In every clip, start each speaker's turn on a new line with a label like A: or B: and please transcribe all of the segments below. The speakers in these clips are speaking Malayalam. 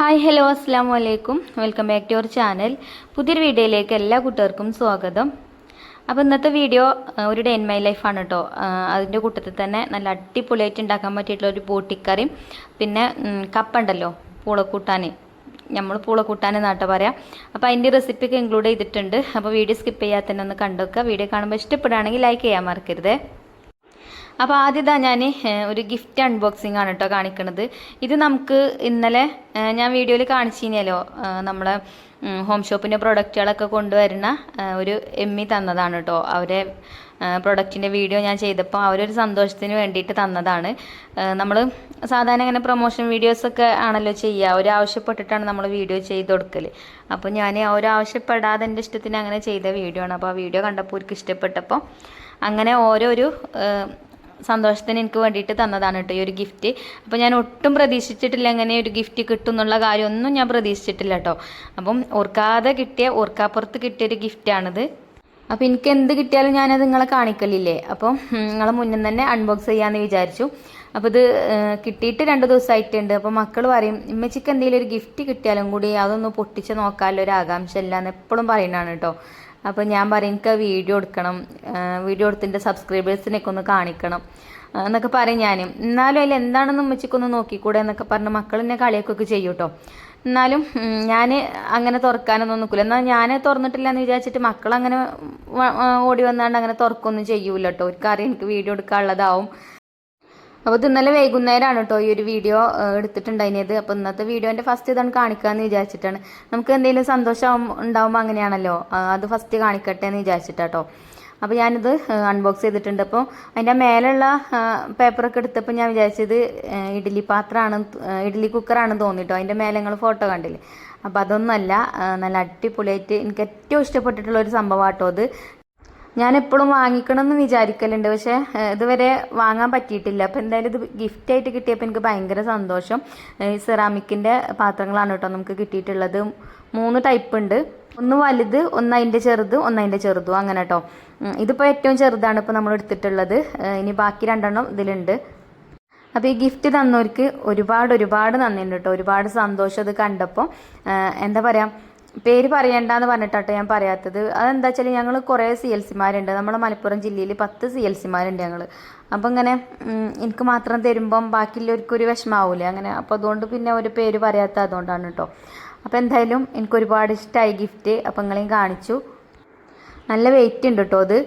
A: ഹായ് ഹലോ അസ്സാം വലൈക്കും welcome back to your channel പുതിയൊരു വീഡിയോയിലേക്ക് എല്ലാ കൂട്ടുകാർക്കും സ്വാഗതം. അപ്പോൾ ഇന്നത്തെ വീഡിയോ ഒരു ഡേ ഇൻ മൈ ലൈഫാണ് കേട്ടോ അതിന്റെ കൂട്ടത്തിൽ തന്നെ നല്ല അടിപൊളിയായിട്ട് ഉണ്ടാക്കാൻ പറ്റിയിട്ടുള്ള ഒരു ബോട്ടിക്കറിയും പിന്നെ കപ്പുണ്ടല്ലോ പൂളക്കൂട്ടാൻ നമ്മൾ പൂളക്കൂട്ടാൻ എന്നാട്ടോ പറയാം. അപ്പോൾ അതിന്റെ റെസിപ്പിയൊക്കെ ഇൻക്ലൂഡ് ചെയ്തിട്ടുണ്ട്. അപ്പോൾ വീഡിയോ സ്കിപ്പ് ചെയ്യാത്തന്നെ ഒന്ന് കണ്ടുവെക്കുക വീഡിയോ കാണുമ്പോൾ ഇഷ്ടപ്പെടുകയാണെങ്കിൽ ലൈക്ക് ചെയ്യാൻ മറക്കരുതേ. അപ്പോൾ ആദ്യതാ ഞാൻ ഒരു ഗിഫ്റ്റ് അൺബോക്സിംഗ് ആണ് കേട്ടോ കാണിക്കുന്നത് ഇത് നമുക്ക് ഇന്നലെ ഞാൻ വീഡിയോയിൽ കാണിച്ചിനല്ലോ നമ്മളെ ഹോം ഷോപ്പിന്റെ പ്രൊഡക്റ്റുകളൊക്കെ കൊണ്ടുവരുന്ന ഒരു ഒരു എമ്മി തന്നതാണ് കേട്ടോ അവരെ പ്രൊഡക്റ്റിന്റെ വീഡിയോ ഞാൻ ചെയ്തപ്പോൾ അവരൊരു സന്തോഷത്തിന് വേണ്ടിയിട്ട് തന്നതാണ്. നമ്മൾ സാധാരണ ഇങ്ങനെ പ്രൊമോഷൻ വീഡിയോസൊക്കെ ആണല്ലോ ചെയ്യുക അവർ ആവശ്യപ്പെട്ടിട്ടാണ് നമ്മൾ വീഡിയോ ചെയ്ത് കൊടുക്കൽ അപ്പോൾ ഞാൻ അവർ ആവശ്യപ്പെടാതെ എന്റെ ഇഷ്ടത്തിന് അങ്ങനെ ചെയ്ത വീഡിയോ ആണ്. അപ്പോൾ ആ വീഡിയോ കണ്ടപ്പോൾ എനിക്ക് ഇഷ്ടപ്പെട്ടപ്പോൾ അങ്ങനെ ഓരോരു ഏ, സന്തോഷത്തിന് എനിക്ക് വേണ്ടിയിട്ട് തന്നതാണ് കേട്ടോ ഈ ഒരു ഗിഫ്റ്റ് അപ്പോൾ ഞാൻ ഒട്ടും പ്രതീക്ഷിച്ചിട്ടില്ല എങ്ങനെ ഒരു ഗിഫ്റ്റ് കിട്ടും എന്നുള്ള കാര്യമൊന്നും ഞാൻ പ്രതീക്ഷിച്ചിട്ടില്ല കേട്ടോ. അപ്പം ഓർക്കാതെ കിട്ടിയ ഓർക്കാപ്പുറത്ത് കിട്ടിയ ഒരു ഗിഫ്റ്റാണിത് അപ്പോൾ എനിക്ക് എന്ത് കിട്ടിയാലും ഞാനത് നിങ്ങളെ കാണിക്കലില്ലേ? അപ്പം നിങ്ങളെ മുന്നിൽ തന്നെ അൺബോക്സ് ചെയ്യാമെന്ന് വിചാരിച്ചു. അപ്പോൾ ഇത് കിട്ടിയിട്ട് രണ്ട് ദിവസമായിട്ടുണ്ട്. അപ്പോൾ മക്കൾ പറയും ഇമ്മച്ചിക്ക് എന്തെങ്കിലും ഒരു ഗിഫ്റ്റ് കിട്ടിയാലും കൂടി അതൊന്ന് പൊട്ടിച്ച് നോക്കാനുള്ള ഒരു ആകാംക്ഷ ഇല്ല എന്ന് എപ്പോഴും പറയുന്നതാണ് കേട്ടോ. അപ്പോൾ ഞാൻ പറയും എനിക്ക് വീഡിയോ എടുക്കണം. വീഡിയോ എടുത്തിന്റെ സബ്സ്ക്രൈബേഴ്സിനൊക്കെ ഒന്ന് കാണിക്കണം. എന്നൊക്കെ പറയും ഞാൻ എന്നാലും അതിൽ എന്താണെന്ന് ഉമ്മച്ചിക്കൊന്ന് നോക്കിക്കൂടെ എന്നൊക്കെ പറഞ്ഞ് മക്കൾ എന്നെ കളിയൊക്കെ ചെയ്യും കേട്ടോ എന്നാലും ഞാൻ അങ്ങനെ തുറക്കാനൊന്നും നിൽക്കില്ല എന്നാൽ ഞാൻ തുറന്നിട്ടില്ല എന്ന് വിചാരിച്ചിട്ട് മക്കൾ അങ്ങനെ ഓടി വന്നാണ്ട് അങ്ങനെ തുറക്കൊന്നും ചെയ്യൂല കേട്ടോ ഒരു കറി എനിക്ക് വീഡിയോ എടുക്കാനുള്ളതാവും. അപ്പോൾ ഇന്നലെ വൈകുന്നേരമാണ് കേട്ടോ ഈ ഒരു വീഡിയോ എടുത്തിട്ടുണ്ടായിരുന്നത്. അപ്പോൾ ഇന്നത്തെ വീഡിയോന്റെ ഫസ്റ്റ് ഇതാണ് കാണിക്കാമെന്ന് വിചാരിച്ചിട്ടാണ്. നമുക്ക് എന്തെങ്കിലും സന്തോഷം ഉണ്ടാവുമ്പോൾ അങ്ങനെയാണല്ലോ അത് ഫസ്റ്റ് കാണിക്കട്ടെ എന്ന് വിചാരിച്ചിട്ടാട്ടോ അപ്പോൾ ഞാനിത് അൺബോക്സ് ചെയ്തിട്ടുണ്ട്. അപ്പോൾ അതിന്റെ മേലുള്ള പേപ്പറൊക്കെ എടുത്തപ്പോൾ ഞാൻ വിചാരിച്ചത് ഇഡ്ഡലി പാത്രമാണ് ഇഡ്ഡലി കുക്കറാണ് തോന്നിട്ടോ അതിന്റെ മേലെ നിങ്ങൾ ഫോട്ടോ കണ്ടില്ലേ? അപ്പോൾ അതൊന്നുമല്ല നല്ല അടിപൊളിയായിട്ട് എനിക്ക് ഏറ്റവും ഇഷ്ടപ്പെട്ടിട്ടുള്ള ഒരു സംഭവമാട്ടോ അത്. ഞാൻ എപ്പോഴും വാങ്ങിക്കണം എന്ന് വിചാരിക്കലുണ്ട്. പക്ഷേ ഇതുവരെ വാങ്ങാൻ പറ്റിയിട്ടില്ല. അപ്പോൾ എന്തായാലും ഇത് ഗിഫ്റ്റ് ആയിട്ട് കിട്ടിയപ്പോൾ എനിക്ക് ഭയങ്കര സന്തോഷം. ഈ സെറാമിക്കിന്റെ പാത്രങ്ങളാണ് കേട്ടോ നമുക്ക് കിട്ടിയിട്ടുള്ളത്. മൂന്ന് ടൈപ്പ് ഉണ്ട്. ഒന്ന് വലുത് ഒന്ന് അതിന്റെ ചെറുത് ഒന്ന് അതിന്റെ ചെറുതും അങ്ങനെ കേട്ടോ. ഇതിപ്പോൾ ഏറ്റവും ചെറുതാണ് ഇപ്പോൾ നമ്മൾ എടുത്തിട്ടുള്ളത്. ഇനി ബാക്കി രണ്ടെണ്ണം ഇതിലുണ്ട്. അപ്പോൾ ഈ ഗിഫ്റ്റ് തന്നവർക്ക് ഒരുപാട് ഒരുപാട് നന്ദിയുണ്ട് കേട്ടോ. ഒരുപാട് സന്തോഷം അത് കണ്ടപ്പോൾ എന്താ പറയുക പേര് പറയണ്ടെന്ന് പറഞ്ഞിട്ടാട്ടോ ഞാൻ പറയാത്തത്. അതെന്താ വെച്ചാൽ ഞങ്ങൾ കുറേ സി എൽ സിമാരുണ്ട് നമ്മുടെ മലപ്പുറം ജില്ലയിൽ പത്ത് സി എൽ സിമാരുണ്ട് ഞങ്ങൾ അപ്പം ഇങ്ങനെ എനിക്ക് മാത്രം തരുമ്പം ബാക്കിയുള്ളവർക്ക് ഒരു അങ്ങനെ. അപ്പോൾ അതുകൊണ്ട് പിന്നെ ഒരു പേര് പറയാത്ത അതുകൊണ്ടാണ് കേട്ടോ അപ്പോൾ എന്തായാലും എനിക്ക് ഒരുപാട് ഇഷ്ടമായി ഗിഫ്റ്റ് അപ്പം നിങ്ങളെയും കാണിച്ചു. നല്ല വെയിറ്റ് ഉണ്ട് കേട്ടോ അത്.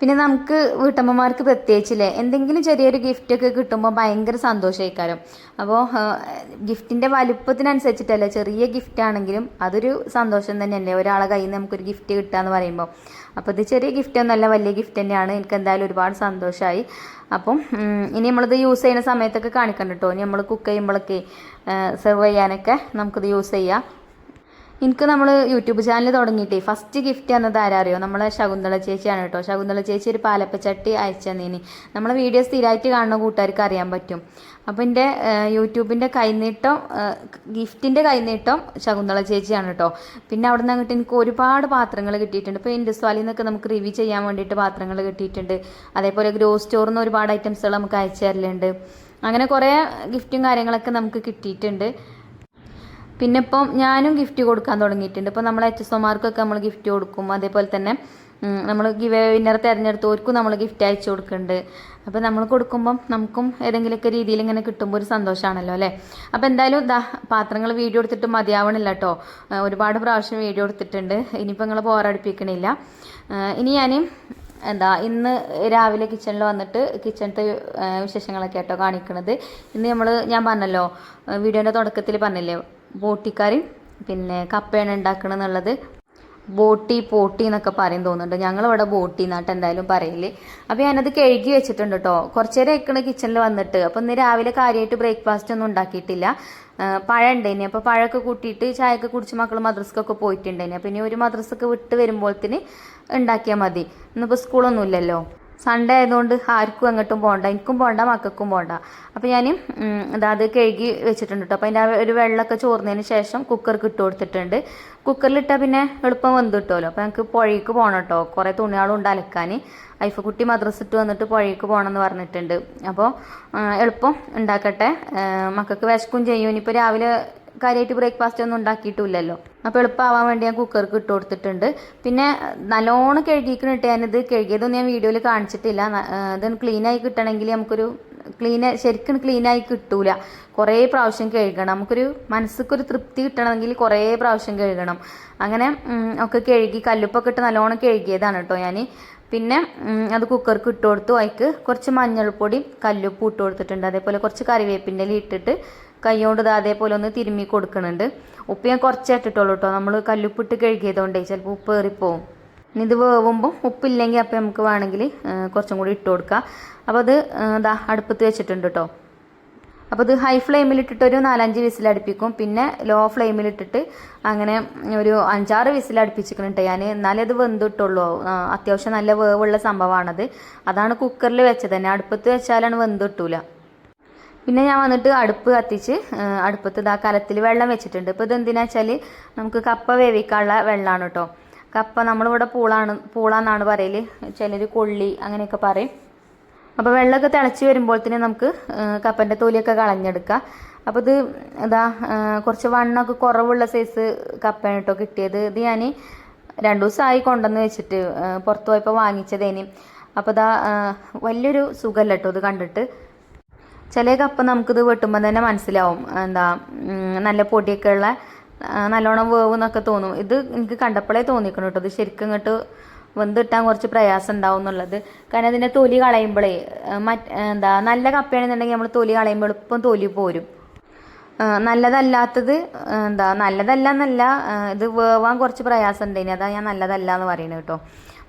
A: പിന്നെ നമുക്ക് വീട്ടമ്മമാർക്ക് പ്രത്യേകിച്ചില്ലേ? എന്തെങ്കിലും ചെറിയൊരു ഗിഫ്റ്റ് ഒക്കെ കിട്ടുമ്പോൾ ഭയങ്കര സന്തോഷമായിക്കാരം അപ്പോൾ ഗിഫ്റ്റിന്റെ വലുപ്പത്തിനനുസരിച്ചിട്ടല്ലേ ചെറിയ ഗിഫ്റ്റ് ആണെങ്കിലും അതൊരു സന്തോഷം തന്നെയല്ലേ? ഒരാളെ കയ്യിൽ നിന്ന് നമുക്കൊരു ഗിഫ്റ്റ് കിട്ടുക എന്ന് പറയുമ്പോൾ അപ്പോൾ ഇത് ചെറിയ ഗിഫ്റ്റ് ഒന്നല്ല വലിയ ഗിഫ്റ്റ് തന്നെയാണ്. എനിക്ക് എന്തായാലും ഒരുപാട് സന്തോഷമായി അപ്പം ഇനി നമ്മളിത് യൂസ് ചെയ്യുന്ന സമയത്തൊക്കെ കാണിക്കണം കേട്ടോ ഇനി നമ്മൾ കുക്ക് ചെയ്യുമ്പോഴൊക്കെ സെർവ് ചെയ്യാനൊക്കെ നമുക്കിത് യൂസ് ചെയ്യാം. എനിക്ക് നമ്മൾ യൂട്യൂബ് ചാനൽ തുടങ്ങിയിട്ടേ ഫസ്റ്റ് ഗിഫ്റ്റ് എന്നത് ആരാറിയോ? നമ്മളെ ശകുന്തള ചേച്ചിയാണ് കേട്ടോ. ശകുന്തള ചേച്ചി ഒരു പാലപ്പച്ചട്ടി അയച്ചു തന്നീനി നമ്മളെ വീഡിയോ സ്ഥിരമായിട്ട് കാണുന്ന കൂട്ടുകാർക്ക് അറിയാൻ പറ്റും. അപ്പോൾ എന്റെ യൂട്യൂബിന്റെ കൈനീട്ടം ഗിഫ്റ്റിന്റെ കൈനീട്ടം ശകുന്തള ചേച്ചിയാണ് കേട്ടോ. പിന്നെ അവിടെ നിന്ന് അങ്ങോട്ട് എനിക്ക് ഒരുപാട് പാത്രങ്ങൾ കിട്ടിയിട്ടുണ്ട്. ഇപ്പോൾ ഇൻഡസ്വാലിൽ നിന്നൊക്കെ നമുക്ക് റിവ്യൂ ചെയ്യാൻ വേണ്ടിയിട്ട് പാത്രങ്ങൾ കിട്ടിയിട്ടുണ്ട്. അതേപോലെ ഗ്രോ സ്റ്റോറിൽ നിന്ന് ഒരുപാട് ഐറ്റംസുകൾ നമുക്ക് അയച്ചു തരലുണ്ട്. അങ്ങനെ കുറേ ഗിഫ്റ്റും കാര്യങ്ങളൊക്കെ നമുക്ക് കിട്ടിയിട്ടുണ്ട്. പിന്നെ ഇപ്പം ഞാനും ഗിഫ്റ്റ് കൊടുക്കാൻ തുടങ്ങിയിട്ടുണ്ട്. ഇപ്പം നമ്മൾ എച്ച് എസ് ഒമാർക്കൊക്കെ നമ്മൾ ഗിഫ്റ്റ് കൊടുക്കും. അതേപോലെ തന്നെ നമ്മൾ വിന്നർ തിരഞ്ഞെടുത്തവർക്കും നമ്മൾ ഗിഫ്റ്റ് അയച്ചു കൊടുക്കുന്നുണ്ട് അപ്പോൾ നമ്മൾ കൊടുക്കുമ്പം നമുക്കും ഏതെങ്കിലുമൊക്കെ രീതിയിൽ ഇങ്ങനെ കിട്ടുമ്പോൾ ഒരു സന്തോഷമാണല്ലോ അല്ലേ? അപ്പോൾ എന്തായാലും ദാ പാത്രങ്ങൾ വീഡിയോ എടുത്തിട്ട് മതിയാവണില്ല കേട്ടോ. ഒരുപാട് പ്രാവശ്യം വീഡിയോ എടുത്തിട്ടുണ്ട്. ഇനിയിപ്പോൾ നിങ്ങൾ ബോറടിപ്പിക്കണില്ല ഇനി ഞാൻ എന്താ ഇന്ന് രാവിലെ കിച്ചണിൽ വന്നിട്ട് കിച്ചണത്തെ വിശേഷങ്ങളൊക്കെ കേട്ടോ കാണിക്കുന്നത് ഇന്ന് നമ്മൾ ഞാൻ പറഞ്ഞല്ലോ വീഡിയോന്റെ തുടക്കത്തിൽ പറഞ്ഞില്ലേ ബോട്ടിക്കറി പിന്നെ കപ്പയാണ് ഉണ്ടാക്കണം എന്നുള്ളത് ബോട്ടി പോട്ടി എന്നൊക്കെ പറയും തോന്നുന്നുണ്ട്. ഞങ്ങളിവിടെ ബോട്ടി എന്നാട്ട് എന്തായാലും പറയില്ല അപ്പോൾ ഞാനത് കഴുകി വെച്ചിട്ടുണ്ട് കേട്ടോ കുറച്ച് നേരം ഇരിക്കണ കിച്ചണിൽ വന്നിട്ട്. അപ്പോൾ ഇന്ന് രാവിലെ കാര്യമായിട്ട് ബ്രേക്ക്ഫാസ്റ്റ് ഒന്നും ഉണ്ടാക്കിയിട്ടില്ല. പഴ ഉണ്ടേനി അപ്പോൾ പഴമൊക്കെ കൂട്ടിയിട്ട് ചായയൊക്കെ കുടിച്ച് മക്കൾ മദ്രസക്കൊക്കെ പോയിട്ടുണ്ടേനി. അപ്പോൾ ഇനി ഒരു മദ്രസൊക്കെ വിട്ട് വരുമ്പോഴത്തേന് ഉണ്ടാക്കിയാൽ മതി. ഇന്നിപ്പോൾ സ്കൂളൊന്നും ഇല്ലല്ലോ. സൺഡേ ആയതുകൊണ്ട് ആർക്കും അങ്ങോട്ടും പോകണ്ട എനിക്കും പോകണ്ട മക്കൾക്കും പോകണ്ട അപ്പോൾ ഞാൻ ഇതാ അത് കഴുകി വെച്ചിട്ടുണ്ട് കേട്ടോ അപ്പോൾ അതിന്റെ ഒരു വെള്ളമൊക്കെ ചോർന്നതിന് ശേഷം കുക്കർക്ക് ഇട്ട് കൊടുത്തിട്ടുണ്ട്. കുക്കറിലിട്ടാൽ പിന്നെ എളുപ്പം വെന്ത് കിട്ടുമല്ലോ അപ്പോൾ ഞങ്ങൾക്ക് പുഴയ്ക്ക് പോകണം കേട്ടോ കുറേ തുണികളുണ്ട് അലക്കാൻ അയ്ഫ കുട്ടി മദ്രസ് ഇട്ട് വന്നിട്ട് പുഴയ്ക്ക് പോകണം എന്ന് പറഞ്ഞിട്ടുണ്ട് അപ്പോൾ എളുപ്പം ഉണ്ടാക്കട്ടെ. മക്കൾക്ക് വിശക്കും ചെയ്യും. ഇനിയിപ്പോൾ രാവിലെ കാര്യമായിട്ട് ബ്രേക്ക്ഫാസ്റ്റ് ഒന്നും ഉണ്ടാക്കിയിട്ടില്ലല്ലോ. അപ്പോൾ എളുപ്പമാവാൻ വേണ്ടി ഞാൻ കുക്കർക്ക് ഇട്ട് കൊടുത്തിട്ടുണ്ട്. പിന്നെ നല്ലോണം കഴുകിക്കണിട്ട് ഞാനിത്. കഴുകിയതൊന്നും ഞാൻ വീഡിയോയിൽ കാണിച്ചിട്ടില്ല. ഇതൊന്ന് ക്ലീനായി കിട്ടണമെങ്കിൽ നമുക്കൊരു ക്ലീൻ ശരിക്കും ക്ലീനായി കിട്ടൂല. കുറേ പ്രാവശ്യം കഴുകണം. നമുക്കൊരു മനസ്സിക്കൊരു തൃപ്തി കിട്ടണമെങ്കിൽ കുറേ പ്രാവശ്യം കഴുകണം. അങ്ങനെ ഒക്കെ കഴുകി കല്ലുപ്പൊക്കെ ഇട്ട് നല്ലോണം കഴുകിയതാണ് കേട്ടോ ഞാൻ പിന്നെ അത് കുക്കർക്ക് ഇട്ട് കൊടുത്തു. അതിക്ക് കുറച്ച് മഞ്ഞൾപ്പൊടി കല്ലുപ്പ് ഇട്ട് കൊടുത്തിട്ടുണ്ട്. അതേപോലെ കുറച്ച് കറിവേപ്പിന്റെ ഇട്ടിട്ട് കൈകൊണ്ട് ഇത് അതേപോലെ ഒന്ന് തിരുമ്മി കൊടുക്കുന്നുണ്ട് ഉപ്പ് ഞാൻ കുറച്ചേ ഇട്ടിട്ടുള്ളൂ കേട്ടോ നമ്മൾ കല്ലുപ്പിട്ട് കഴുകിയതുകൊണ്ടേ ചിലപ്പോൾ ഉപ്പ് ഏറിപ്പോവും. ഇനി ഇത് വേവുമ്പോൾ ഉപ്പില്ലെങ്കിൽ അപ്പം നമുക്ക് വേണമെങ്കിൽ കുറച്ചും കൂടി ഇട്ട് കൊടുക്കാം. അപ്പോൾ അത് ഇതാ അടുപ്പത്ത് വെച്ചിട്ടുണ്ട് കേട്ടോ അപ്പോൾ ഇത് ഹൈ ഫ്ലെയിമിലിട്ടിട്ട് ഒരു നാലഞ്ച് വിസിൽ അടുപ്പിക്കും. പിന്നെ ലോ ഫ്ലെയിമിൽ ഇട്ടിട്ട് അങ്ങനെ ഒരു അഞ്ചാറ് വിസിൽ അടുപ്പിച്ചിട്ടുണ്ട് ഞാൻ എന്നാലേ അത് വെന്തിട്ടുള്ളൂ. അത്യാവശ്യം നല്ല വേവുള്ള സംഭവമാണത്. അതാണ് കുക്കറിൽ വെച്ചത് തന്നെ. അടുപ്പത്ത് വെച്ചാലാണ് വെന്തിട്ടൂല. പിന്നെ ഞാൻ വന്നിട്ട് അടുപ്പ് കത്തിച്ച് അടുപ്പത്ത് ഇതാ കലത്തിൽ വെള്ളം വെച്ചിട്ടുണ്ട്. ഇപ്പോൾ ഇതെന്തിനാ വെച്ചാൽ നമുക്ക് കപ്പ വേവിക്കാനുള്ള വെള്ളമാണ് കേട്ടോ കപ്പ നമ്മളിവിടെ പൂളാണ് പൂളാന്നാണ് പറയൽ ചിലർ കൊള്ളി അങ്ങനെയൊക്കെ പറയും. അപ്പോൾ വെള്ളമൊക്കെ തിളച്ച് വരുമ്പോൾ തന്നെ നമുക്ക് കപ്പന്റെ തൊലിയൊക്കെ കളഞ്ഞെടുക്കാം. അപ്പോൾ ഇത് ഇതാ കുറച്ച് വണ്ണമൊക്കെ കുറവുള്ള സൈസ് കപ്പയാണ് കേട്ടോ കിട്ടിയത്. ഇത് ഞാൻ രണ്ടു ദിവസമായി കൊണ്ടുവന്ന് വെച്ചിട്ട് പുറത്ത് പോയപ്പോൾ വാങ്ങിച്ചതേനി. അപ്പോൾ ഇതാ വലിയൊരു സുഖമല്ല കേട്ടോ ഇത് കണ്ടിട്ട്. ചില കപ്പ നമുക്കിത് വെട്ടുമ്പോൾ തന്നെ മനസ്സിലാവും. എന്താ നല്ല പൊടിയൊക്കെ ഉള്ള നല്ലോണം വേവ് എന്നൊക്കെ തോന്നും. ഇത് എനിക്ക് കണ്ടപ്പോഴേ തോന്നിക്കണം കേട്ടോ. ഇത് ശരിക്കും ഇങ്ങോട്ട് വെന്ത് കിട്ടാൻ കുറച്ച് പ്രയാസം ഉണ്ടാവും എന്നുള്ളത്. കാരണം അതിന്റെ തൊലി കളയുമ്പോഴേ മറ്റ് എന്താ നല്ല കപ്പയാണെന്നുണ്ടെങ്കിൽ നമ്മൾ തൊലി കളയുമ്പോൾ എളുപ്പം തൊലി പോരും. നല്ലതല്ലാത്തത് എന്താ നല്ലതല്ല എന്നല്ല ഇത് വേവാൻ കുറച്ച് പ്രയാസം ഉണ്ടേനി. അതാ ഞാൻ നല്ലതല്ല എന്ന് പറയുന്നത് കേട്ടോ.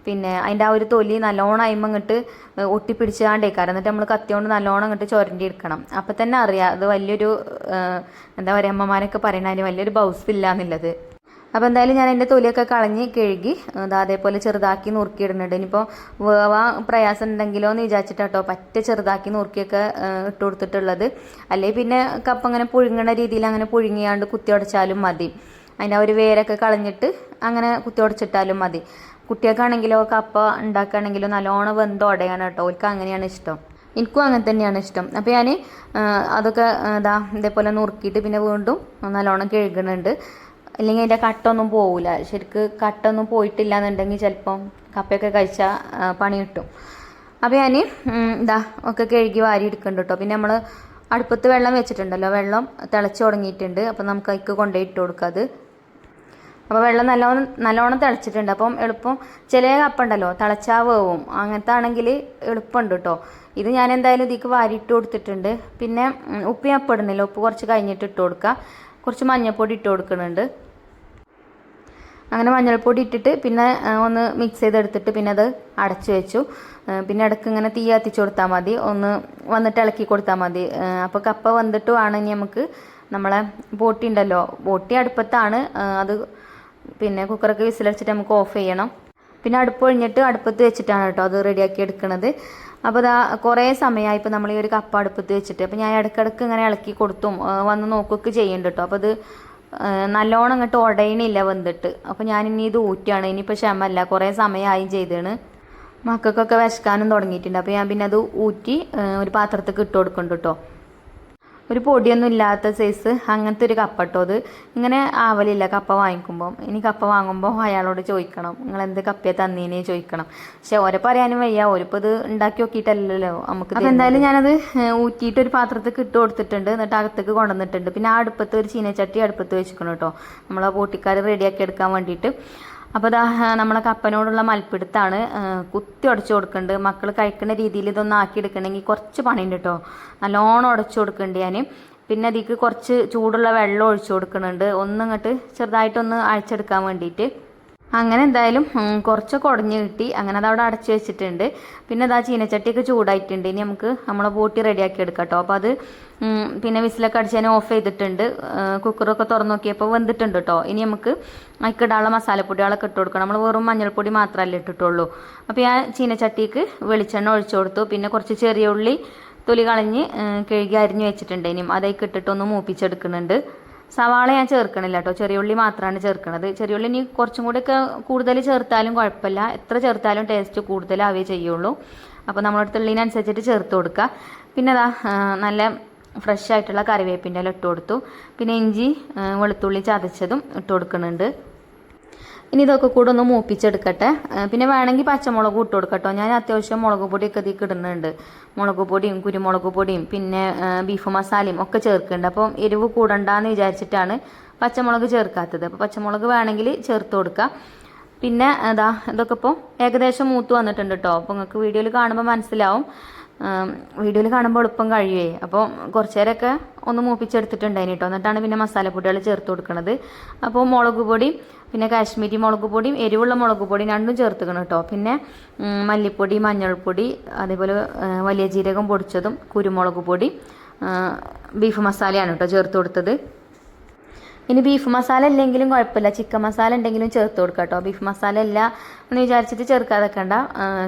A: പിന്നെ അതിന്റെ ആ ഒരു തൊലി നല്ലോണം അയിമ ഇങ്ങോട്ട് ഒട്ടിപ്പിടിച്ചാണ്ടേക്കാരം. എന്നിട്ട് നമ്മൾ കത്തി കൊണ്ട് നല്ലോണം ഇങ്ങോട്ട് ചുരണ്ടി എടുക്കണം അപ്പം തന്നെ അറിയാം അത് വലിയൊരു എന്താ പറയുക അമ്മമാരൊക്കെ പറയണതിന് വലിയൊരു ബൗസ് ഇല്ല എന്നുള്ളത് അപ്പോൾ എന്തായാലും ഞാൻ എന്റെ തൊലിയൊക്കെ കളഞ്ഞ് കഴുകി അത് അതേപോലെ ചെറുതാക്കി നുറുക്കിയിടുന്നുണ്ട്. ഇനിയിപ്പോൾ വേവാ പ്രയാസം ഉണ്ടെങ്കിലോ എന്ന് വിചാരിച്ചിട്ടാട്ടോ പറ്റ ചെറുതാക്കി നുറുക്കിയൊക്കെ ഇട്ട് കൊടുത്തിട്ടുള്ളത്. അല്ലെങ്കിൽ പിന്നെ കപ്പ് അങ്ങനെ പുഴുങ്ങണ രീതിയിൽ അങ്ങനെ പുഴുങ്ങിയാണ്ട് കുത്തി ഉടച്ചാലും മതി. അതിന്റെ ആ ഒരു വേരൊക്കെ കളഞ്ഞിട്ട് അങ്ങനെ കുത്തി ഉടച്ചിട്ടാലും മതി. കുട്ടികൾക്കാണെങ്കിലോ കപ്പ ഉണ്ടാക്കുകയാണെങ്കിലോ നല്ലോണം വെന്ത് ഉടയാണ് കേട്ടോ. ഓൽക്ക് അങ്ങനെയാണ് ഇഷ്ടം. എനിക്കും അങ്ങനെ തന്നെയാണ് ഇഷ്ടം. അപ്പോൾ ഞാൻ അതൊക്കെ ഇതാ ഇതേപോലെ നുറുക്കിയിട്ട് പിന്നെ വീണ്ടും നല്ലോണം കഴുകുന്നുണ്ട് അല്ലെങ്കിൽ അതിന്റെ കട്ടൊന്നും പോവില്ല ശരിക്ക് കട്ടൊന്നും പോയിട്ടില്ല എന്നുണ്ടെങ്കിൽ ചിലപ്പം കപ്പയൊക്കെ കഴിച്ചാൽ പണി കിട്ടും. അപ്പോൾ ഞാൻ ഇതാ ഒക്കെ കഴുകി വാരി എടുക്കുന്നുണ്ട് കേട്ടോ. പിന്നെ നമ്മൾ അടുപ്പത്ത് വെള്ളം വെച്ചിട്ടുണ്ടല്ലോ. വെള്ളം തിളച്ച് തുടങ്ങിയിട്ടുണ്ട്. അപ്പം നമുക്ക് അതിക്ക് കൊണ്ടുപോയി ഇട്ട് കൊടുക്കാം. അത് അപ്പോൾ വെള്ളം നല്ലോണം നല്ലോണം തിളച്ചിട്ടുണ്ട്. അപ്പം എളുപ്പം ചില കപ്പ ഉണ്ടല്ലോ തിളച്ചാ വേവും. അങ്ങനത്തെ ആണെങ്കിൽ എളുപ്പമുണ്ട് കേട്ടോ ഇത് ഞാൻ എന്തായാലും ഇതിക്ക് വാരിയിട്ട് കൊടുത്തിട്ടുണ്ട്. പിന്നെ ഉപ്പ് ഞാൻ ഇടുന്നില്ല ഉപ്പ് കുറച്ച് കഴിഞ്ഞിട്ട് ഇട്ട് കൊടുക്കുക കുറച്ച് മഞ്ഞൾപ്പൊടി ഇട്ട് കൊടുക്കുന്നുണ്ട്. അങ്ങനെ മഞ്ഞൾപ്പൊടി ഇട്ടിട്ട് പിന്നെ ഒന്ന് മിക്സ് ചെയ്തെടുത്തിട്ട് പിന്നെ അത് അടച്ചു വെച്ചു. പിന്നെ ഇടയ്ക്ക് ഇങ്ങനെ തീ കത്തിച്ചു കൊടുത്താൽ മതി. ഒന്ന് വന്നിട്ട് ഇളക്കി കൊടുത്താൽ മതി. അപ്പോൾ കപ്പ വന്നിട്ട് വേണം ഇനി നമുക്ക് നമ്മളെ ബോട്ടി ഉണ്ടല്ലോ ബോട്ടി അടുപ്പത്താണ് അത് പിന്നെ കുക്കറൊക്കെ വിസിലടിച്ചിട്ട് നമുക്ക് ഓഫ് ചെയ്യണം. പിന്നെ അടുപ്പ് ഒഴിഞ്ഞിട്ട് അടുപ്പത്ത് വെച്ചിട്ടാണ് കേട്ടോ അത് റെഡിയാക്കി എടുക്കുന്നത് അപ്പോൾ ഇതാ കുറേ സമയമായി ഇപ്പോൾ നമ്മൾ ഈ ഒരു കപ്പ അടുപ്പത്ത് വെച്ചിട്ട്. അപ്പോൾ ഞാൻ ഇടയ്ക്കിടയ്ക്ക് ഇങ്ങനെ ഇളക്കി കൊടുത്തും വന്ന് നോക്കുകയൊക്കെ ചെയ്യുന്നുണ്ട് കേട്ടോ. അപ്പോൾ അത് നല്ലോണം ഇങ്ങോട്ട് ഉടയണില്ല വെന്തിട്ട് അപ്പോൾ ഞാൻ ഇനി ഇത് ഊറ്റാണ് ഇനിയിപ്പോൾ ക്ഷമല്ല. കുറേ സമയമായും ചെയ്തതാണ് മക്കൾക്കൊക്കെ വിശക്കാനും തുടങ്ങിയിട്ടുണ്ട്. അപ്പോൾ ഞാൻ പിന്നെ അത് ഊറ്റി ഒരു പാത്രത്തേക്ക് ഇട്ട് കൊടുക്കുന്നുണ്ട് കേട്ടോ. ഒരു പൊടിയൊന്നും ഇല്ലാത്ത സൈസ് അങ്ങനത്തെ ഒരു കപ്പ കേട്ടോ അത്. ഇങ്ങനെ ആവലില്ല കപ്പ വാങ്ങിക്കുമ്പോൾ ഇനി കപ്പ വാങ്ങുമ്പോൾ അയാളോട് ചോദിക്കണം നിങ്ങൾ എന്ത് കപ്പയെ തന്നീനെ ചോദിക്കണം. പക്ഷെ ഓരെ പറയാനും വയ്യ. ഓരിപ്പോൾ ഇത് ഉണ്ടാക്കി നോക്കിയിട്ടല്ലല്ലോ നമുക്ക് അപ്പം എന്തായാലും ഞാനത് ഊറ്റിയിട്ട് ഒരു പാത്രത്തേക്ക് ഇട്ട് കൊടുത്തിട്ടുണ്ട്. എന്നിട്ട് അകത്തേക്ക് കൊണ്ടുവന്നിട്ടുണ്ട്. പിന്നെ ആ അടുപ്പത്ത് ഒരു ചീനച്ചട്ടി അടുപ്പത്ത് വെച്ചിരിക്കണം കേട്ടോ. നമ്മളെ പൊട്ടിക്കാർ റെഡിയാക്കി എടുക്കാൻ വേണ്ടിയിട്ട്. അപ്പോൾ ഇതാ നമ്മളെ കപ്പനോടുള്ള മൽപ്പിടുത്താണ് കുത്തി ഉടച്ചു കൊടുക്കുന്നുണ്ട് മക്കൾ കഴിക്കുന്ന രീതിയിൽ ഇതൊന്നും ആക്കി എടുക്കണമെങ്കിൽ കുറച്ച് പണിയുണ്ട് കേട്ടോ നല്ലോണം ഉടച്ചു കൊടുക്കുന്നുണ്ട് ഞാൻ പിന്നെ അതിക്ക് കുറച്ച് ചൂടുള്ള വെള്ളം ഒഴിച്ചു കൊടുക്കുന്നുണ്ട് ഒന്നിങ്ങോട്ട് ചെറുതായിട്ടൊന്ന് അഴിച്ചെടുക്കാൻ വേണ്ടിയിട്ട്. അങ്ങനെ എന്തായാലും കുറച്ച് ഉടഞ്ഞ് കിട്ടി. അങ്ങനെ അത് അവിടെ അടച്ചു വെച്ചിട്ടുണ്ട്. പിന്നെ അതാ ചീനച്ചട്ടിയൊക്കെ ചൂടായിട്ടുണ്ട്. ഇനി നമുക്ക് നമ്മളെ ബോട്ടി റെഡിയാക്കി എടുക്കാം കേട്ടോ. അപ്പോൾ അത് പിന്നെ വിസിലൊക്കെ അടിച്ച് ഞാൻ ഓഫ് ചെയ്തിട്ടുണ്ട്. കുക്കറൊക്കെ തുറന്ന് നോക്കിയപ്പോൾ വെന്തിട്ടുണ്ട് കേട്ടോ. ഇനി നമുക്ക് അതിക്കിടാനുള്ള മസാലപ്പൊടികളൊക്കെ ഇട്ട് കൊടുക്കണം. നമ്മൾ വെറും മഞ്ഞൾപ്പൊടി മാത്രമല്ല ഇട്ടിട്ടുള്ളൂ. അപ്പോൾ ഞാൻ ചീനച്ചട്ടിക്ക് വെളിച്ചെണ്ണ ഒഴിച്ചു കൊടുത്തു. പിന്നെ കുറച്ച് ചെറിയ ഉള്ളി തൊലി കളഞ്ഞ് കഴുകി അരിഞ്ഞ് വെച്ചിട്ടുണ്ട്. ഇനിയും അതൊക്കെ ഇട്ടിട്ടൊന്ന് മൂപ്പിച്ചെടുക്കുന്നുണ്ട്. സവാള ഞാൻ ചേർക്കണില്ല കേട്ടോ ചെറിയുള്ളി മാത്രമാണ് ചേർക്കുന്നത് ചെറിയുള്ളി ഇനി കുറച്ചും കൂടെയൊക്കെ കൂടുതൽ ചേർത്താലും കുഴപ്പമില്ല. എത്ര ചേർത്താലും ടേസ്റ്റ് കൂടുതലാവേ ചെയ്യുള്ളൂ. അപ്പോൾ നമ്മളടുത്ത് ഉള്ളിനനുസരിച്ചിട്ട് ചേർത്ത് കൊടുക്കുക പിന്നെ അതാ നല്ല ഫ്രഷ് ആയിട്ടുള്ള കറിവേപ്പിന്റെ ഇല ഇട്ട് കൊടുത്തു. പിന്നെ ഇഞ്ചി വെളുത്തുള്ളി ചതച്ചതും ഇട്ട് കൊടുക്കുന്നുണ്ട്. ഇനി ഇതൊക്കെ കൂടെ ഒന്ന് മൂപ്പിച്ചെടുക്കട്ടെ. പിന്നെ വേണമെങ്കിൽ പച്ചമുളക് ഇട്ട് കൊടുക്കട്ടോ. ഞാൻ അത്യാവശ്യം മുളക് പൊടിയൊക്കെ ഇതിൽ ഇടുന്നുണ്ട്. മുളക് പൊടിയും കുരുമുളക് പൊടിയും പിന്നെ ബീഫ് മസാലയും ഒക്കെ ചേർക്കുന്നുണ്ട്. അപ്പം എരിവ് കൂടണ്ടെന്ന് വിചാരിച്ചിട്ടാണ് പച്ചമുളക് ചേർക്കാത്തത്. അപ്പോൾ പച്ചമുളക് വേണമെങ്കിൽ ചേർത്ത് കൊടുക്കുക പിന്നെ അതാ ഇതൊക്കെ ഇപ്പോൾ ഏകദേശം മൂത്ത് വന്നിട്ടുണ്ട് കേട്ടോ അപ്പോൾ നിങ്ങൾക്ക് വീഡിയോയിൽ കാണുമ്പോൾ മനസ്സിലാവും. വീഡിയോയിൽ കാണുമ്പോൾ എളുപ്പം കഴിയുവേ അപ്പോൾ കുറച്ച് നേരമൊക്കെ ഒന്ന് മൂപ്പിച്ചെടുത്തിട്ടുണ്ടായിന് കേട്ടോ എന്നിട്ടാണ് പിന്നെ മസാലപ്പൊടികൾ ചേർത്ത് കൊടുക്കുന്നത് അപ്പോൾ മുളക് പൊടി പിന്നെ കാശ്മീരി മുളക് പൊടിയും എരിവുള്ള മുളക് പൊടിയും രണ്ടും ചേർത്തുക്കണം കേട്ടോ. പിന്നെ മല്ലിപ്പൊടി മഞ്ഞൾപ്പൊടി അതേപോലെ വലിയ ജീരകം പൊടിച്ചതും കുരുമുളക് പൊടി ബീഫ് മസാലയാണ് കേട്ടോ ചേർത്ത് കൊടുത്തത്. ഇനി ബീഫ് മസാല ഇല്ലെങ്കിലും കുഴപ്പമില്ല. ചിക്കൻ മസാല ഉണ്ടെങ്കിലും ചേർത്ത് കൊടുക്കാം കേട്ടോ ബീഫ് മസാല ഇല്ല എന്ന് വിചാരിച്ചിട്ട് ചേർക്കാതെ വെക്കണ്ട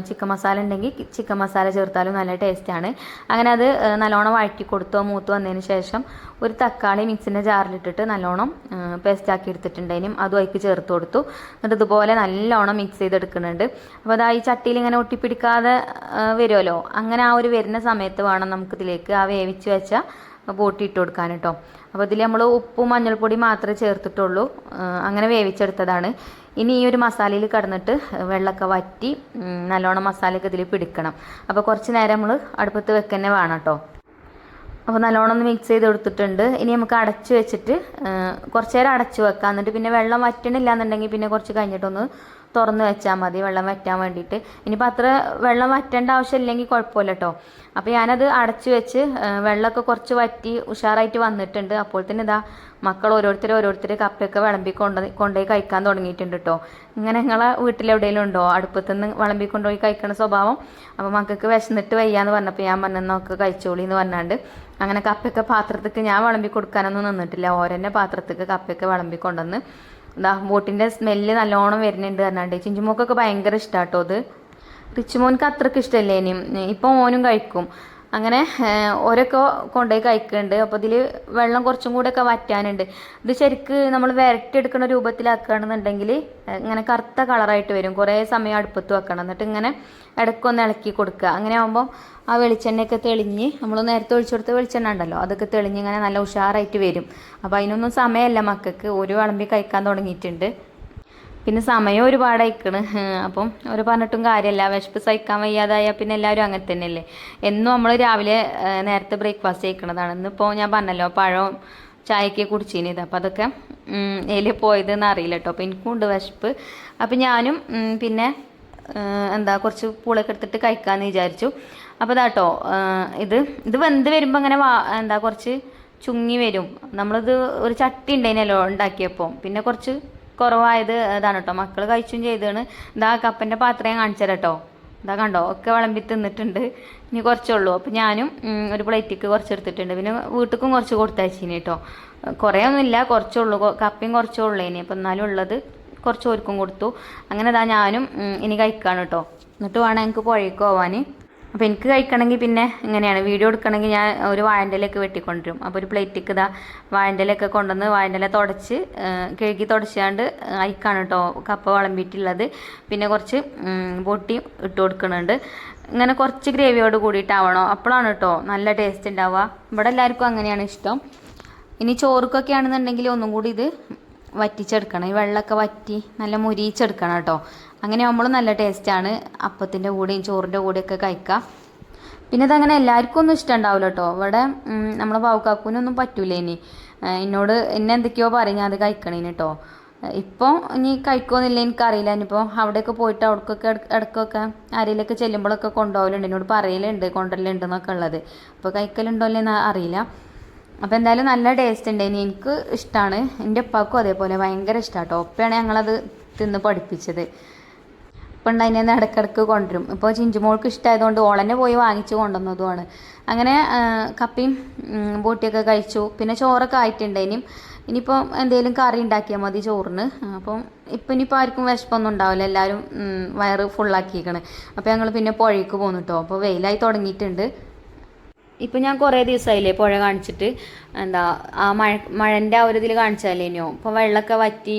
A: ചിക്കൻ മസാല ഉണ്ടെങ്കിൽ ചിക്കൻ മസാല ചേർത്താലും നല്ല ടേസ്റ്റാണ് അങ്ങനെ അത് നല്ലോണം വഴറ്റി കൊടുത്തോ. മൂത്ത് വന്നതിന് ശേഷം ഒരു തക്കാളി മിക്സിന്റെ ജാറിലിട്ടിട്ട് നല്ലോണം പേസ്റ്റാക്കി എടുത്തിട്ടുണ്ടേനും അതും അതിക്ക് ചേർത്ത് കൊടുത്തു. എന്നിട്ട് ഇതുപോലെ നല്ലോണം മിക്സ് ചെയ്തെടുക്കുന്നുണ്ട്. അപ്പോൾ അതാ ഈ ചട്ടിയിൽ ഇങ്ങനെ ഒട്ടിപ്പിടിക്കാതെ വരുമല്ലോ. അങ്ങനെ ആ ഒരു വരുന്ന സമയത്ത് വേണം നമുക്കിതിലേക്ക് ആ വേവിച്ച് വെച്ച ബോട്ടി ഇട്ട് കൊടുക്കാൻ കേട്ടോ അപ്പോൾ ഇതിൽ നമ്മൾ ഉപ്പും മഞ്ഞൾപ്പൊടി മാത്രമേ ചേർത്തിട്ടുള്ളൂ. അങ്ങനെ വേവിച്ചെടുത്തതാണ്. ഇനി ഈ ഒരു മസാലയിൽ കടന്നിട്ട് വെള്ളമൊക്കെ വറ്റി നല്ലോണം മസാലയൊക്കെ ഇതിൽ പിടിക്കണം. അപ്പോൾ കുറച്ച് നേരം നമ്മൾ അടുപ്പത്ത് വെക്കന്നെ വേണം കേട്ടോ അപ്പോൾ നല്ലോണം ഒന്ന് മിക്സ് ചെയ്ത് കൊടുത്തിട്ടുണ്ട്. ഇനി നമുക്ക് അടച്ചു വെച്ചിട്ട് കുറച്ച് നേരം അടച്ചു വെക്കാം. എന്നിട്ട് പിന്നെ വെള്ളം വറ്റണില്ല എന്നുണ്ടെങ്കിൽ പിന്നെ കുറച്ച് കഴിഞ്ഞിട്ടൊന്ന് തുറന്ന് വെച്ചാൽ മതി വെള്ളം വറ്റാൻ വേണ്ടിയിട്ട്. ഇനിയിപ്പോൾ അത്ര വെള്ളം വറ്റേണ്ട ആവശ്യമില്ലെങ്കിൽ കുഴപ്പമില്ല കേട്ടോ അപ്പോൾ ഞാനത് അടച്ചു വെച്ച് വെള്ളമൊക്കെ കുറച്ച് വറ്റി ഉഷാറായിട്ട് വന്നിട്ടുണ്ട്. അപ്പോൾ തന്നെ ഇതാ മക്കൾ ഓരോരുത്തർ ഓരോരുത്തർ കപ്പയൊക്കെ വിളമ്പി കൊണ്ട് കൊണ്ടുപോയി കഴിക്കാൻ തുടങ്ങിയിട്ടുണ്ട് കേട്ടോ ഇങ്ങനെ നിങ്ങളെ വീട്ടിലെവിടെയെങ്കിലും ഉണ്ടോ? അടുപ്പത്തുനിന്ന് വിളമ്പി കൊണ്ടുപോയി കഴിക്കണ സ്വഭാവം? അപ്പോൾ മക്കൾക്ക് വിശന്നിട്ട് വയ്യാന്ന് പറഞ്ഞപ്പോൾ ഞാൻ പറഞ്ഞു നോക്ക് കഴിച്ചോളി എന്ന് പറഞ്ഞാണ്ട് അങ്ങനെ കപ്പയൊക്കെ പാത്രത്തേക്ക് ഞാൻ വിളമ്പി കൊടുക്കാനൊന്നും നിന്നിട്ടില്ല. ഓരോന്നെ പാത്രത്തേക്ക് കപ്പയൊക്കെ വിളമ്പി കൊണ്ടുവന്ന് ഇതാ ബോട്ടിന്റെ സ്മെല്ല് നല്ലോണം വരുന്നുണ്ട് പറഞ്ഞാണ്ട്. ചിഞ്ചുമോക്കൊക്കെ ഭയങ്കര ഇഷ്ടാട്ടോ അത്. റിച്ചുമോൻക്ക് അത്രയ്ക്ക് ഇഷ്ടമല്ലേ ഇനിയും? ഇപ്പോൾ ഓനും കഴിക്കും. അങ്ങനെ ഓരൊക്കെ കൊണ്ടുപോയി കഴിക്കുന്നുണ്ട് അപ്പോൾ ഇതിൽ വെള്ളം കുറച്ചും ഒക്കെ വറ്റാനുണ്ട്. ഇത് ശരിക്ക് നമ്മൾ വരട്ടിയെടുക്കുന്ന രൂപത്തിലാക്കുകയാണെന്നുണ്ടെങ്കിൽ ഇങ്ങനെ കറുത്ത കളറായിട്ട് വരും. കുറേ സമയം അടുപ്പത്ത് വെക്കണം. എന്നിട്ട് ഇങ്ങനെ ഇടയ്ക്കൊന്ന് ഇളക്കി കൊടുക്കുക. അങ്ങനെ ആകുമ്പോൾ ആ വെളിച്ചെണ്ണയൊക്കെ തെളിഞ്ഞ് നമ്മൾ നേരത്തെ ഒഴിച്ചു കൊടുത്ത വെളിച്ചെണ്ണ ഉണ്ടല്ലോ അതൊക്കെ തെളിഞ്ഞ് ഇങ്ങനെ നല്ല ഉഷാറായിട്ട് വരും. അപ്പോൾ അതിനൊന്നും സമയമല്ല മക്കൾക്ക്. ഒരു വിളമ്പി കഴിക്കാൻ തുടങ്ങിയിട്ടുണ്ട്. പിന്നെ സമയം ഒരുപാട് അയക്കണ് അപ്പം അവർ പറഞ്ഞിട്ടും കാര്യമല്ല വിശപ്പ് സഹിക്കാൻ വയ്യാതായാൽ പിന്നെ എല്ലാവരും അങ്ങനെ തന്നെയല്ലേ? എന്നും നമ്മൾ രാവിലെ നേരത്തെ ബ്രേക്ക്ഫാസ്റ്റ് കഴിക്കണതാണ്. ഇന്നിപ്പോൾ ഞാൻ പറഞ്ഞല്ലോ പഴവും ചായക്ക് കുടിച്ചിനിത്. അപ്പം അതൊക്കെ എലി പോയതെന്ന് അറിയില്ല കേട്ടോ അപ്പോൾ എനിക്കും ഉണ്ട് വിശപ്പ്. അപ്പം ഞാനും പിന്നെ എന്താ കുറച്ച് പൂളൊക്കെ എടുത്തിട്ട് കഴിക്കാമെന്ന് വിചാരിച്ചു. അപ്പോൾ ഇതാട്ടോ ഇത് ഇത് വെന്ത് വരുമ്പോൾ അങ്ങനെ വാ എന്താ കുറച്ച് ചുങ്ങി വരും. നമ്മളിത് ഒരു ചട്ടി ഉണ്ടായിരുന്നല്ലോ ഉണ്ടാക്കിയപ്പോൾ പിന്നെ കുറച്ച് കുറവായത് ഇതാണ് കേട്ടോ മക്കൾ കഴിച്ചും ചെയ്താണ് ഇതാ കപ്പന്റെ പാത്രം ഞാൻ കാണിച്ചു കേട്ടോ ഇതാ കണ്ടോ ഒക്കെ വിളമ്പി തിന്നിട്ടുണ്ട്. ഇനി കുറച്ചേ ഉള്ളൂ. അപ്പോൾ ഞാനും ഒരു പ്ലേറ്റിക്ക് കുറച്ച് എടുത്തിട്ടുണ്ട് പിന്നെ വീട്ടിലും കുറച്ച് കൊടുത്തയച്ചിനി കേട്ടോ കുറേ ഒന്നുമില്ല കുറച്ചുള്ളൂ കപ്പയും കുറച്ചേ ഉള്ളൂ. ഇനി അപ്പോൾ എന്നാലും ഉള്ളത് കുറച്ച് ഓർക്കും കൊടുത്തു. അങ്ങനെ ഇതാ ഞാനും ഇനി കഴിക്കാണ് കേട്ടോ എന്നിട്ട് വേണം എനിക്ക് പുഴയ്ക്ക് പോവാൻ അപ്പോൾ എനിക്ക് കഴിക്കണമെങ്കിൽ പിന്നെ ഇങ്ങനെയാണ്. വീഡിയോ എടുക്കണമെങ്കിൽ ഞാൻ ഒരു വാഴന്റെലൊക്കെ വെട്ടിക്കൊണ്ടുവരും. അപ്പോൾ ഒരു പ്ലേറ്റിക്ക് ഇതാ വാഴന്റെലൊക്കെ കൊണ്ടുവന്ന് വാഴന്റെല തുടച്ച് കഴുകി തുടച്ചാണ്ട് അയക്കാണ് കേട്ടോ കപ്പ വിളമ്പിയിട്ടുള്ളത്. പിന്നെ കുറച്ച് ഉം, പൊട്ടി ഇട്ട് കൊടുക്കുന്നുണ്ട് ഇങ്ങനെ കുറച്ച് ഗ്രേവിയോട് കൂടിയിട്ടാവണം. അപ്പോഴാണ് കേട്ടോ നല്ല ടേസ്റ്റ് ഉണ്ടാവുക. ഇവിടെ എല്ലാവർക്കും അങ്ങനെയാണ് ഇഷ്ടം. ഇനി ചോറുക്കൊക്കെ ആണെന്നുണ്ടെങ്കിൽ ഒന്നും കൂടി ഇത് വറ്റിച്ചെടുക്കണം. ഈ വെള്ളമൊക്കെ വറ്റി നല്ല മുരിച്ചെടുക്കണം കേട്ടോ അങ്ങനെ നമ്മൾ നല്ല ടേസ്റ്റാണ് അപ്പത്തിന്റെ കൂടെയും ചോറിന്റെ കൂടെയൊക്കെ കഴിക്കാം. പിന്നെ ഇതങ്ങനെ എല്ലാവർക്കും ഒന്നും ഇഷ്ടം ഉണ്ടാവില്ല കേട്ടോ ഇവിടെ നമ്മളെ ബാവുക്കാക്കൂനൊന്നും പറ്റൂല ഇനി. എന്നോട് എന്നെ എന്തൊക്കെയോ പറയും ഞാൻ അത് കഴിക്കണേന് കേട്ടോ ഇപ്പോൾ ഇനി കഴിക്കുമെന്നില്ല എനിക്കറിയില്ല. ഇനിയിപ്പോൾ അവിടെയൊക്കെ പോയിട്ട് അവിടേക്കൊക്കെ ഇടക്കൊക്കെ ആരെങ്കിലുമൊക്കെ ചെല്ലുമ്പോഴൊക്കെ കൊണ്ടുപോകലുണ്ട് എന്നോട് പറയലുണ്ട് കൊണ്ടുവരലുണ്ട് എന്നൊക്കെ ഉള്ളത്. അപ്പോൾ കഴിക്കലുണ്ടോ ഇല്ലെന്ന് അറിയില്ല. അപ്പോൾ എന്തായാലും നല്ല ടേസ്റ്റ് ഉണ്ട്. ഇനി എനിക്ക് ഇഷ്ടമാണ് എന്റെ ഉപ്പാക്കും അതേപോലെ ഭയങ്കര ഇഷ്ടമാണ് കേട്ടോ ഒപ്പയാണ് ഞങ്ങളത് തിന്ന് പഠിപ്പിച്ചത്. ഇപ്പം അതിനെ ഇടയ്ക്കിടയ്ക്ക് കൊണ്ടുവരും. ഇപ്പോൾ ചിഞ്ചുമോൾക്ക് ഇഷ്ടമായതുകൊണ്ട് ഓളന്നെ പോയി വാങ്ങിച്ച് കൊണ്ടുവന്നതുമാണ്. അങ്ങനെ കപ്പിയും ബോട്ടിയൊക്കെ കഴിച്ചു. പിന്നെ ചോറൊക്കെ ആയിട്ടുണ്ട് ഇനിയും ഇനിയിപ്പോൾ എന്തെങ്കിലും കറി ഉണ്ടാക്കിയാൽ മതി ചോറിന്. അപ്പം ഇപ്പം ഇനിയിപ്പോൾ ആർക്കും വിശപ്പൊന്നും ഉണ്ടാവില്ല. എല്ലാവരും വയറ് ഫുള്ളാക്കിയിരിക്കണ് അപ്പോൾ ഞങ്ങൾ പിന്നെ പുഴയ്ക്ക് പോന്നു കേട്ടോ അപ്പോൾ വെയിലായി തുടങ്ങിയിട്ടുണ്ട്. ഇപ്പം ഞാൻ കുറേ ദിവസമായില്ലേ പുഴ കാണിച്ചിട്ട്. എന്താ ആ മഴ മഴന്റെ ആ ഒരു ഇതിൽ കാണിച്ചാലേ ഇനിയോ ഇപ്പോൾ വെള്ളമൊക്കെ വറ്റി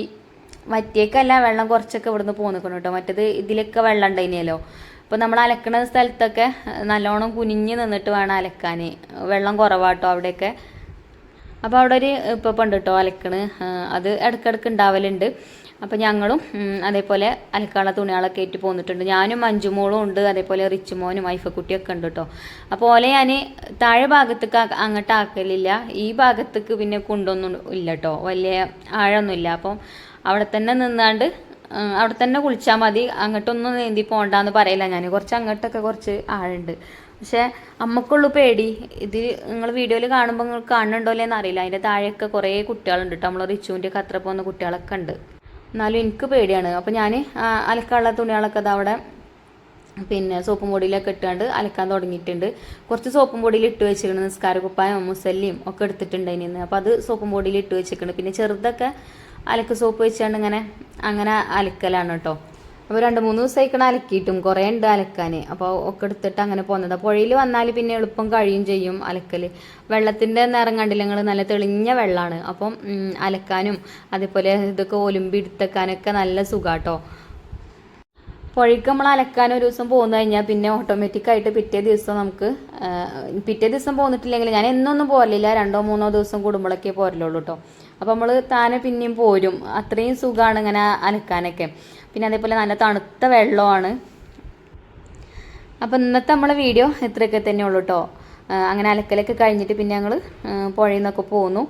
A: വറ്റിയേക്കല്ല വെള്ളം കുറച്ചൊക്കെ ഇവിടുന്ന് പോന്നിക്കണം കേട്ടോ മറ്റേത് ഇതിലൊക്കെ വെള്ളം ഉണ്ടായിനല്ലോ. അപ്പോൾ നമ്മൾ അലക്കണ സ്ഥലത്തൊക്കെ നല്ലോണം കുനിഞ്ഞ് നിന്നിട്ട് വേണം അലക്കാൻ. വെള്ളം കുറവാട്ടോ അവിടെയൊക്കെ. അപ്പോൾ അവിടെ ഒരു ഇപ്പം ഉണ്ട് കേട്ടോ അലക്കണ്. അത് ഇടയ്ക്കിടയ്ക്ക് ഉണ്ടാവലുണ്ട്. അപ്പോൾ ഞങ്ങളും അതേപോലെ അലക്കാനുള്ള തുണികളൊക്കെ ഏറ്റ് പോന്നിട്ടുണ്ട്. ഞാനും മഞ്ജുമോളും ഉണ്ട് അതേപോലെ റിച്ചുമോനും ഐഫക്കുട്ടിയൊക്കെ ഉണ്ട് കേട്ടോ അപ്പോൾ ഓലെ ഞാൻ താഴെ ഭാഗത്തേക്ക് അങ്ങോട്ട് ആക്കലില്ല. ഈ ഭാഗത്തേക്ക് പിന്നെ കൊണ്ടൊന്നും ഇല്ല കേട്ടോ വലിയ ആഴമൊന്നുമില്ല. അപ്പം അവിടെ തന്നെ നിന്നാണ്ട് അവിടെ തന്നെ കുളിച്ചാൽ മതി. അങ്ങോട്ടൊന്നും നീന്തി പോകണ്ടെന്ന് പറയില്ല ഞാൻ കുറച്ച് അങ്ങോട്ടൊക്കെ കുറച്ച് ആഴുണ്ട്. പക്ഷേ അമ്മക്കുള്ളൂ പേടി. ഇത് നിങ്ങൾ വീഡിയോയിൽ കാണുമ്പോൾ നിങ്ങൾ കാണുന്നുണ്ടോ എന്ന് അറിയില്ല. അതിന്റെ താഴെയൊക്കെ കുറേ കുട്ടികളുണ്ട് കേട്ടോ നമ്മൾ റിച്ചുവിന്റെ ഒക്കെ അത്ര പോകുന്ന കുട്ടികളൊക്കെ ഉണ്ട്. എന്നാലും എനിക്ക് പേടിയാണ്. അപ്പോൾ ഞാൻ അലക്കാനുള്ള തുണികളൊക്കെ അത് അവിടെ പിന്നെ സോപ്പും പൊടിയിലൊക്കെ ഇട്ടുകൊണ്ട് അലക്കാൻ തുടങ്ങിയിട്ടുണ്ട്. കുറച്ച് സോപ്പും പൊടിയിൽ ഇട്ട് വെച്ചിട്ടുണ്ട് നിസ്കാര കുപ്പായം മുസല്ലിയും ഒക്കെ എടുത്തിട്ടുണ്ട് അതിന് അപ്പോൾ അത് സോപ്പും പൊടിയിൽ ഇട്ട് വെച്ചിട്ടുണ്ട് പിന്നെ ചെറുതൊക്കെ അലക്ക് സോപ്പ് വെച്ചുകൊണ്ട് ഇങ്ങനെ അങ്ങനെ അലക്കലാണ് കേട്ടോ. അപ്പോൾ രണ്ട് മൂന്ന് ദിവസമായിക്കണ അലക്കിയിട്ടും. കുറേ ഉണ്ട് അലക്കാൻ അപ്പോൾ ഒക്കെ എടുത്തിട്ട് അങ്ങനെ പോകുന്നത് പുഴയിൽ വന്നാൽ പിന്നെ എളുപ്പം കഴിയും ചെയ്യും അലക്കൽ വെള്ളത്തിന്റെ നിറം കണ്ടില്ല നല്ല തെളിഞ്ഞ വെള്ളമാണ് അപ്പം അലക്കാനും അതേപോലെ ഇതൊക്കെ ഒലുമ്പി എടുത്തേക്കാനൊക്കെ നല്ല സുഖാട്ടോ. പുഴയ്ക്ക് നമ്മൾ അലക്കാൻ ഒരു ദിവസം പോന്നു കഴിഞ്ഞാൽ പിന്നെ ഓട്ടോമാറ്റിക് ആയിട്ട് പിറ്റേ ദിവസം നമുക്ക് പിറ്റേ ദിവസം പോന്നിട്ടില്ലെങ്കിൽ ഞാൻ എന്നൊന്നും പോരലില്ല രണ്ടോ മൂന്നോ ദിവസം കൂടുമ്പോഴൊക്കെ പോരലുള്ളൂ കേട്ടോ അപ്പോൾ നമ്മൾ താനെ പിന്നെയും പോരും. അത്രയും സുഖമാണ് ഇങ്ങനെ അനക്കാനൊക്കെ. പിന്നെ അതേപോലെ നല്ല തണുത്ത വെള്ളമാണ്. അപ്പോൾ ഇന്നത്തെ നമ്മളെ വീഡിയോ ഇത്രയൊക്കെ തന്നെ ഉള്ളൂ കേട്ടോ അങ്ങനെ അലക്കലൊക്കെ കഴിഞ്ഞിട്ട് പിന്നെ ഞങ്ങൾ പുഴയിൽ നിന്നൊക്കെ പോന്നു.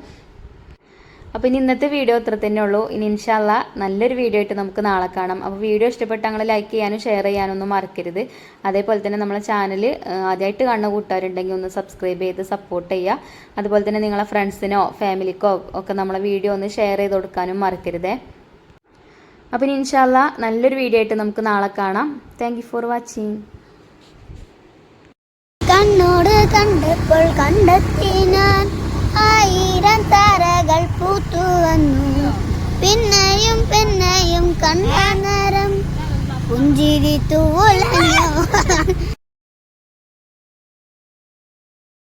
A: അപ്പോൾ ഇനി ഇന്നത്തെ വീഡിയോ ഇത്ര തന്നെ ഉള്ളൂ. ഇനി ഇൻഷാല്ല നല്ലൊരു വീഡിയോ ആയിട്ട് നമുക്ക് നാളെ കാണാം. അപ്പോൾ വീഡിയോ ഇഷ്ടപ്പെട്ട ഞങ്ങൾ ലൈക്ക് ചെയ്യാനും ഷെയർ ചെയ്യാനും ഒന്നും മറക്കരുത്. അതേപോലെ തന്നെ നമ്മളെ ചാനൽ ആദ്യമായിട്ട് കാണുന്ന കൂട്ടുകാരുണ്ടെങ്കിൽ ഒന്ന് സബ്സ്ക്രൈബ് ചെയ്ത് സപ്പോർട്ട് ചെയ്യുക. അതുപോലെ തന്നെ നിങ്ങളെ ഫ്രണ്ട്സിനോ ഫാമിലിക്കോ ഒക്കെ നമ്മളെ വീഡിയോ ഒന്ന് ഷെയർ ചെയ്ത് കൊടുക്കാനും മറക്കരുതേ. അപ്പോൾ ഇനി ഇൻഷാല്ല നല്ലൊരു വീഡിയോ ആയിട്ട് നമുക്ക് നാളെ കാണാം. താങ്ക് ഫോർ വാച്ചിങ്
B: കണ്ണോട് കണ്ടപ്പോൾ കണ്ടെത്തി ഞാൻ. ആയിരം താരകൾ പൂത്തു വന്നു. പിന്നെയും പിന്നെയും കണ്ട നേരം പുഞ്ചിരി തൂലഞ്ഞു.